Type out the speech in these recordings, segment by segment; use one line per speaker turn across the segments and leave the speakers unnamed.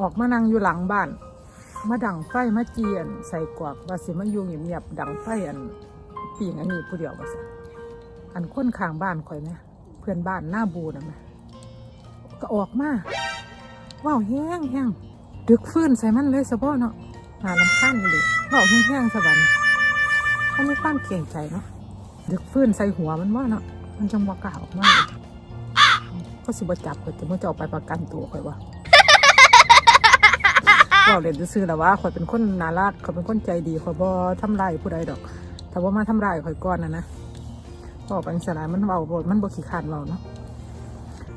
ออกมานั่งอยู่หลังบ้าน มาดังไฟมาเจียน ใส่กวากว่าสิมาอยู่เงียบๆดังไฟอันปีงอันนี้ผู้เดียวว่าสิอันค้นข้างบ้านข่อยไหมเพื่อนบ้านหน้าบูนะไหมก็ออกมาว้าวแห้งแห้งดึกฟื้นใส่มันเลยสะบ้อเนาะหาลำคันเลยว้าวแห้งแห้งสะบันเขาไม่ความเกรงใจเนาะดึกฟื้นใส่หัวมันว่าเนาะมันจังว่ากล้าออกมาเลยก็สิบจับข่อยจะมันจะเอาไปประกันตัวข่อยว่า บอกเรียนซื่อๆแล้วว่าข่อยเป็นคนน่ารักข่อยเป็นคนใจดีข่อยบ่ทำร้ายผู้ใดดอก ถ้าว่ามาทำร้ายข่อยก่อนนะนะบอกไปสลายมันเบาบมันบ่ขี้ขานเบาเนาะ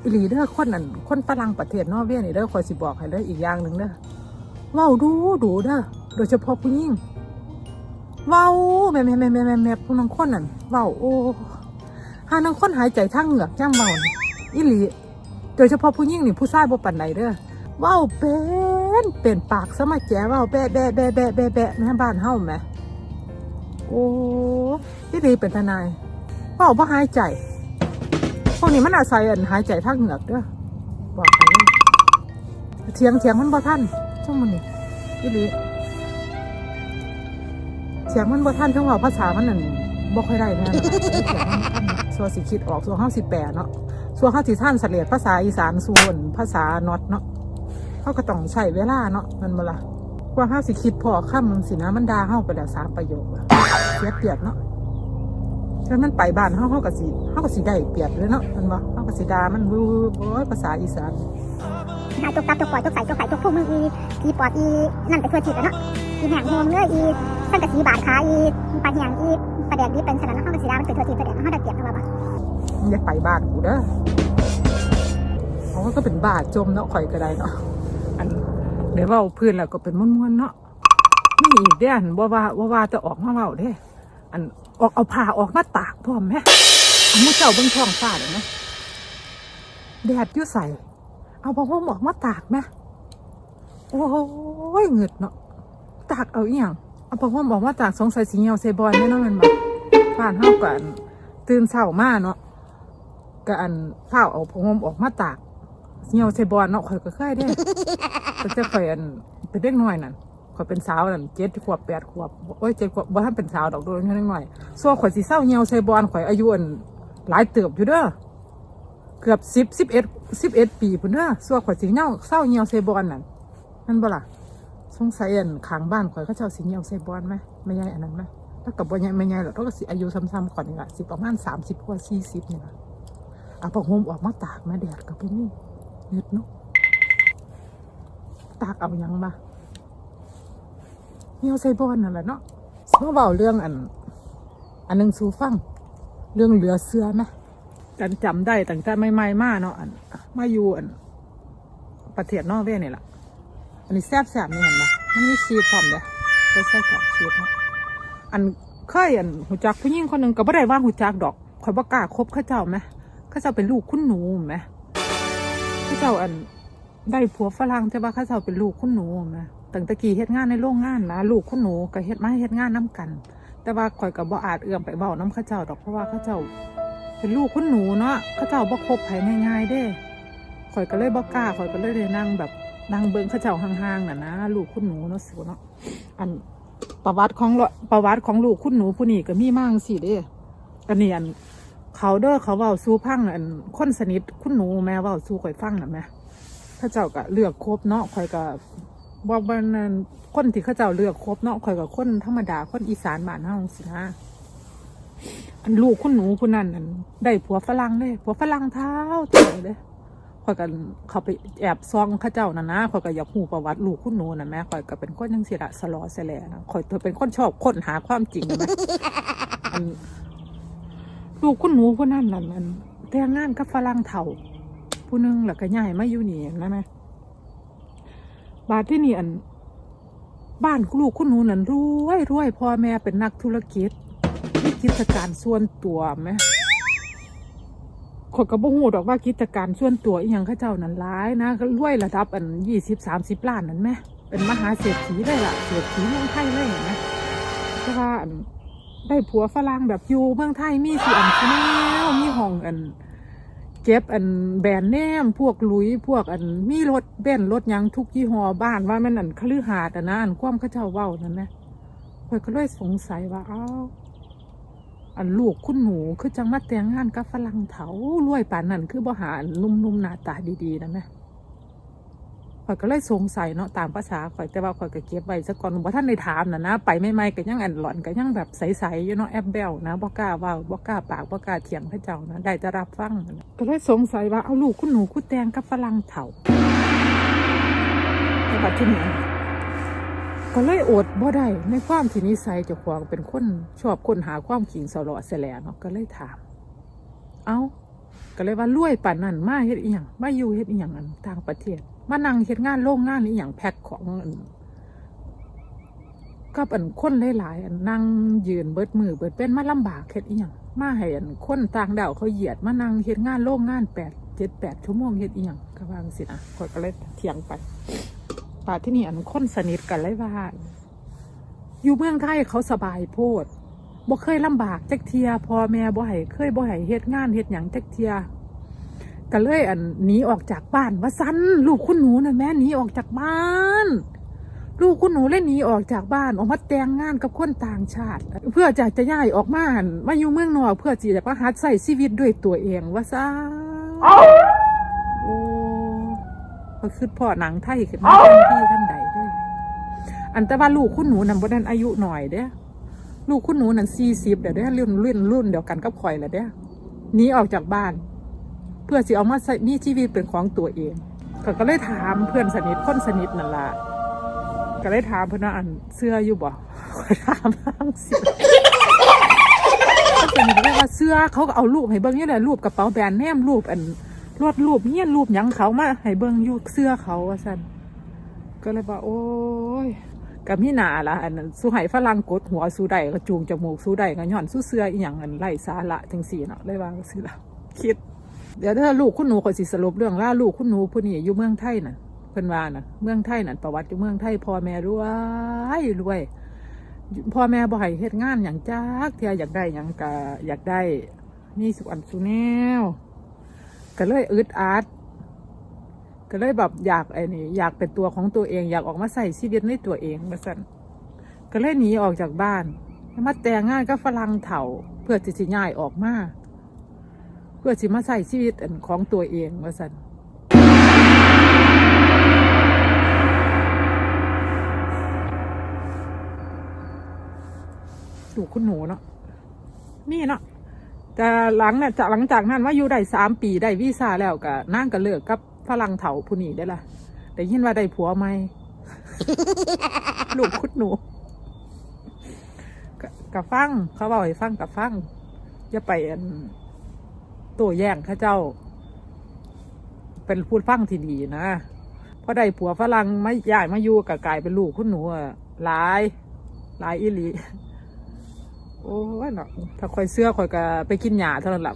อีหลีเด้อคนนั่นคนฝรั่งประเทศนอร์เวียนี่เด้อข่อยสิบอกให้เด้ออีกอย่างหนึ่งเด้อเว้าดูดูเด้อโดยเฉพาะผู้หญิงเว้าแม่แม่แม่แม่แม่แม่ผู้นังคนนั่นเว้าโอ้หานังคนหายใจทางเหงือกย่ำเว้าอีหลีโดยเฉพาะผู้หญิงนี่ผู้ชายบ่ปานใดเด้อ ว้าวเป็นเป็นปากสมาแจว้าวแบะแบะแบะแบะแบะแบะแม่บ้านเฮ้าแหมโอ้ที่ดีเป็นทนายว้าวบ่หายใจพวกนี้มันอาศัยอันหายใจทางเหงือกเด้อบอกเลยเถียงเถียงมันบ่ทันช่วงมันนี่ที่ดีเถียงมันบ่ทันทั้งเว่าภาษามันนั่นบ่ค่อยได้แน่นอนส่วนสิคิดออกส่วนเฮาสิบแปลเนาะส่วนเขาที่ท่านเสลียดภาษาอีสานส่วนภาษาน็อตเนาะ เขาก็ต้องใช้เวลาเนาะมันบ่ละกว่าเขาสิคิดพอคำมึงสินะมันดาเข้าไปแล้วสามประโยคอะเสียเปรียบเนาะฉะนั้นมันไปบ้านเขาเขาก็สิเขาก็สิได้เปรียบเลยเนาะมันบ่เขาก็สิดามันวือโอ้ยภาษาอีสาน
หาจกตับจกปล่อยจกใส่จกไข่จกพุ่มมืออีอีปอดอีนั่นไปทั่วทิศแล้วเนาะอีแหงโฮมเนื้ออีสังกะสีบาดขาอีปลาแหงอีปลาแดกดีเป็นสนันห้องกระสีดามันไปทั่วทิศทั่วแดนห้องได้เปรียบทั้งระบาด
มึงอย่าไปบ้านกูเด้อเขาก็เป็นบ้าจมเนาะข่อยก็ได้เนาะ เดี๋ยวเว่าพื้นแล้วก็เป็นม้วนๆเนาะไม่อีกเด้ออันว่าว่าว่าว่าจะออกมาเว้าเด้อันออกเอาผ้าออกมาตากพร้อมไหมเอามือเจ้าเบิ่งท้องฟ้าเลยไหมแดดอยู่ใส่เอาผ้าห่มออกมาตากไหมโอ้ยเหงืดเนาะตากเอาอีหยังเอาผ้าห่มออกมาตากสงสัยสีเหี่ยวใส่บอลแน่นอนแมันบ่ผ่านเฮากันตื่นเช้ามาเนาะก็อันเฝ้าเอาผ้าห่มออกมาตาก เหี่ยวใส่บอลเนาะข่อยก็เคยได้แต่จะข่อยอันเป็นเด็กน้อยนั่นข่อยเป็นสาวนั่นเจ็ดขวบแปดขวบโอ้ยเจ็ดขวบบ่ทันเป็นสาวดอกโดนแค่เล็กน้อยส่วนข่อยสิเศร้าเหี่ยวใส่บอลข่อยอายุอันหลายเติบอยู่เด้อเกือบสิบสิบเอ็ดสิบเอ็ดปีพุ่นเด้อส่วนข่อยสิเหี่ยวเศร้าเหี่ยวใส่บอลนั่นนั่นบ่ล่ะสงสัยอันข้างบ้านข่อยเขาเจ้าสิเหี่ยวใส่บอลไหมไม่ใช่อันนั้นไหมแล้วกับบ่ใหญ่ไม่ใหญ่หรอกเขาก็สิอายุซ้ำๆก่อนนี่ละสิประมาณสามสิบกว่าสี่สิบนี่ละเอาผ้าห่มออกมาตากมาแดดกับพวกนี้ เน็ดเนาะตากเอาหยังมาเหี่ยวใส่บอนนั่นแหละเนาะเมื่อเบาเรื่องอัน อันหนึงสูฟัง เรื่องเหลือเสื้อไหมกันจำได้ตั้งแต่ใหม่ๆมาเนาะอันมาอยู่อันประเทศนอร์เวย์นี่แหละอันนี้แซ่บแซ่บนี่เห็นไหมมันมีชีสพร้อมเลยไปใส่กรอชีสเนาะอันเคยอันหูจักผู้หญิงคนหนึ่งก็บ่ได้ว่าหูจักดอกข่อยบ่กล้าคบข้าเจ้าไหมข้าเจ้าเป็นลูกคุณหนูไหม ข้าเจ้าอันได้ผัวฝรั่งแต่ว่าเขาเจ้าเป็นลูกคุณหนูนะตั้งต่กี้เฮ็ดงานในโรงงานนะลูกคุณหนูก็เฮ็ดมาเฮ็ดงานน้กัน แต่ว่าข่อยก็บ่อาจเอื้อมไปเว้าน้ำเขาเจ้าดอกเพราะว่าเขาเจ้า เป็นลูกคุณหนูเนาะเขาเจ้าบ่คบไผง่ายๆเด้ข่อยก็เลยบ่กล้าข่อยก็เลยได้นั่งแบบนั่งเบิ่งเขาเจ้าห่างๆน่ะนะลูกคุณหนูเนาะสิเนาะอันประวัติของละประวัติของลูกคุณหนูผู้นี้ก็มีมากสิเด้อันนี้อัน เขาเด้อเขาเว้าสู่พังอันคนสนิทคุณหนูแม่เว้าสู่ข่อยฟังน่ะแม่ข้าเจ้าก็เลือกครบเนาะข่อยก็ว่าวันนั้นคนที่ข้าเจ้าเลือกครบเนาะข่อยก็คนธรรมดาคนอีสานบ้านเฮาสินะอันลูกคุณหนูผู้นั้นอันได้ผัวฝรั่งเลยผัวฝรั่งเท้าเท่เลยข่อยก็เขาไปแอบซองข้าเจ้านั่นะข่อยก็อยากหูประวัติลูกคุณหนูนะแม่ข่อยก็เป็นคนยังสิละสลอแสแลนะข่อยตัวเป็นคนชอบค้นหาความจริงนะแม่อัน ลูกคุณหนูผู้นั้นนั่นมันแต่งงานกับฝรั่งเฒ่า ผู้นึงแล้วก็ย้ายมาอยู่นี่นะแม่บาทที่นี่อัน บ้านลูกคุณหนูนั่นรวยรวยพ่อแม่เป็นนักธุรกิจมีกิจการส่วนตัวไหมคนก็บ่ฮู้ดอกว่ากิจการส่วนตัวอีหยังเขาเจ้านั้นร้ายนะรวยระดับอันยี่สิบสามสิบล้านนั่นไหมเป็นมหาเศรษฐีเลยล่ะเศรษฐีเมืองไทยเลยเห็นไหมเพราะว่าอัน ได้ผัวฝรั่งแบบอยู่เมืองไทยมีสิอันแนวมีห้องอัน เก็บอันแบรนด์แนมพวกลุยพวกอันมีรถเบนซ์รถยังทุกยี่ห้อบ้านว่ามันอันคลือหาดอะนะอันความเข้าเจ้าเว้านั่นนะข่อยก็เลยสงสัยว่าเอ้าอันลูกคุณหนูคือจังมาแต่งงานกับฝรั่งเถารวยป่านนั้นคือบ่หาอันนุ่มๆหน้าตาดีๆนะแม่ ข่อยก็เลยสงสัยเนาะตามภาษาข่อยแต่ว่าข่อยก็เก็บไว้ซะก่อนบ่ท่านได้ถามนะนะไปไม่ไม่ก็ยังอันหลอนก็ยังแบบใสๆอยู่เนาะแอบเบลนะบ่กล้าว่าบ่กล้าปากบ่กล้าเถียงพระเจ้านะได้จะรับฟังก็เลยสงสัยว่าเอาลูกคุณหนูคุณแตงกับฝรั่งเถาในปัจจุบันก็เลยอดบ่ได้ในความที่นิสัยเจ้าของเป็นคนชอบคนหาความขิงสลอแสแหลเนาะก็เลยถาม เอาก็เลยว่ารวยป่านนั้นมาเฮ็ดอีหยังมาอยู่เฮ็ดอีหยังอันต่างประเทศ มานั่งเฮ็ดงานโรงงานอีหยังแพ็คของกับอันคนหลายๆอันนั่งยืนเบิดมือเบิดเป็นมาลำบากเฮ็ดอีหยังมาให้อันคนต่างดาวเขาเหยียดมานั่งเฮ็ดงานโรงงานแปดเจ็ดแปดชั่วโมงเฮ็ดอีหยังก็ว่าจังสินะข้อยก็เลยเถียงไปป่าที่นี่อันคนสนิทกันเลยว่า อยู่เมืองไทยเขาสบายโพดบ่เคยลำบากจักเทียพ่อแม่บ่ให้เคยบ่ให้เฮ็ดงานเฮ็ดหยังจักเทีย ก็เลยอันหนีออกจากบ้านว่าซั่นลูกคุณหนูน่ะแม่หนีออกจากบ้าน ลูกคุณหนูเลยหนีออกจากบ้านออกมาแต่งงานกับคนต่างชาติ เพื่อจะจะย้ายออกมาหั่นมาอยู่เมืองนอกเพื่อที่จะมาหัดใส่ชีวิตด้วยตัวเองว่าซ่นโอ้ก็คือพ่อหนังไทยขึ้นมาทันทีท่านใดด้วยอันแต่ว่าลูกคุณหนูนั่นบ่นั้นอายุหน่อยเด้ลูกคุณหนูนั่นสี่สิบเดี๋ยวได้รุ่นรุ่นรุ่นเดียวกันกับข่อยแหละเด้หนีออกจากบ้านเพื่อสิเอามาใช้มีชีวิตเป็นของตัวเองก็ก็เลยถามเพื่อนสนิทคนสนิทนั่นละก็เลยถามเพื่อนว่าอันเสื้ออยู่บ่ถามทางเสียคนสนิทเลยว่าเสื้อเขาก็เอารูปให้เบิ่งนี่แหละรูปกระเป๋าแบรนด์เนมรูปอันรวดรูปเงี้ยรูปยังเขามาให้เบิ่งอยู่เสื้อเขาว่าสันก็เลยว่าโอ้ยกับมีหนาละอันสู้ให้ฝรั่งกดหัวสู้ได้ก็จูงจมูกสู้ได้ก็ย้อนสู้เสื้ออีหยังอันไร้สาระจังสี่เนาะเลยว่าสิละคิด เดี๋ยวถ้าลูกคุณหนูก็สิสรุปเรื่องล่าลูกคุณหนูผู้นี้อยู่เมืองไทยน่ะเพิ่นว่าน่ะ เมืองไทยน่ะประวัติอยู่เมืองไทยพ่อแม่รวยรวยพ่อแม่บ่ให้เฮ็ดงานหยังจักเทียอยากได้หยังก็อยากได้มีสุอันสุแนวก็เลยอึดอัดก็เลยแบบอยากไอ้นี่อยากเป็นตัวของตัวเอง อยากออกมาใส่ชีวิตในตัวเองมาสั่นก็เลยหนีออกจากบ้านมาแต่งงานก็ฝรั่งเถาเพื่อจะสิย้ายออกมา เพื่อสิมาใส่ชีวิตอของตัวเองมาสันดูกคุณหนูเนาะนี่เนาะแต่หลังเนี่ยจากหลังจากนั้นว่าอยู่ได้สามปีได้วีซ่าแล้วก็นั่งก็เลิกกับฝรั่งเถาผู้นี้ได้ละแต่ยินว่าได้ผัวไหมลูกคุดหนูกกับฟังเขาบอกให้ฟังกับฟังอย่าไปอัน ตัวแย่งข้าเจ้า เป็นพูดฟังที่ดีนะเพราะได้ผัวฝรั่งไม่ย้ายมาอยู่กับกลายเป็นลูกคุณหนูอะหลายหลายอีลีโอ้ยเนาะถ้าคอยเสื้อคอยก็ไปกินหยาเท่านั้นแหละ